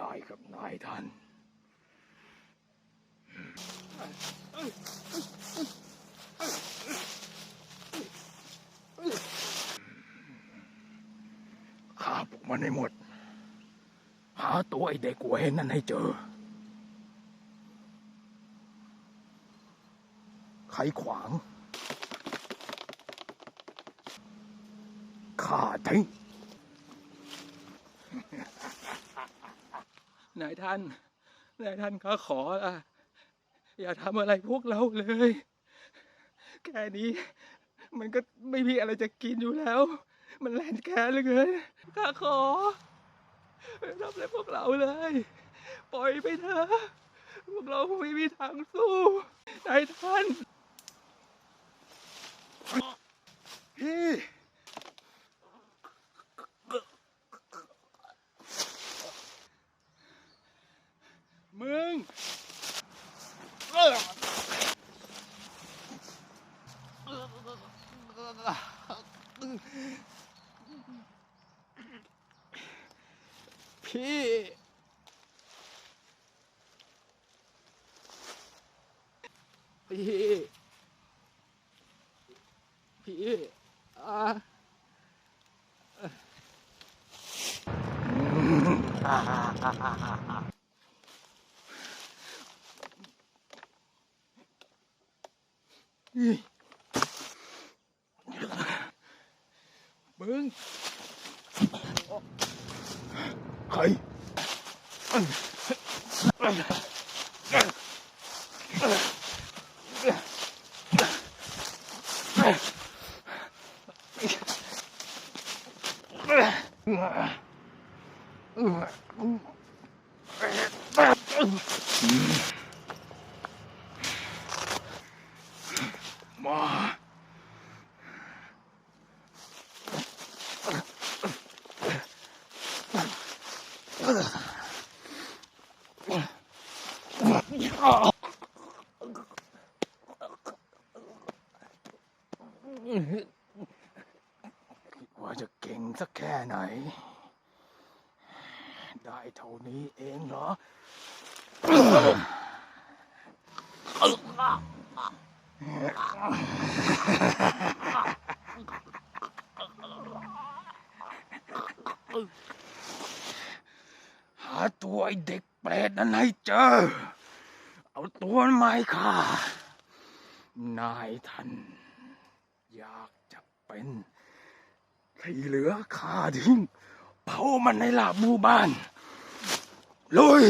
นายครับนายท่านฆ่าพวกมันให้หมด หาตัวไอ้เด็กหัวเห็นนั่นให้เจอ ใครขวาง ฆ่าทิ้ง นายท่านนายท่านข้าขอละอย่าทำอะไรพวกเราเลย แค่นี้ มันก็ไม่มีอะไรจะกินอยู่แล้ว มันแลนแค้นเหลยเกินข้าขออย่าทำอะไรพวกเราเลย ปล่อยไปเถอะพวกเราไม่มีทางสู้นายท่านพี่ 피. 피. 피. 아. 음. 아. 아. 아, 아 bướng khởi Mm-hmm. ว่าจะเก่งสักแค่ไหน ได้เท่านี้เองเหรอ หา ตัวไอเด็กเปรตนั้นให้เจอ เอาตัวมันมาค่ะ นายท่านอยากจะเป็นที่เหลือข้าทิ้งเผามันในลาบหมู่บ้าน ลุย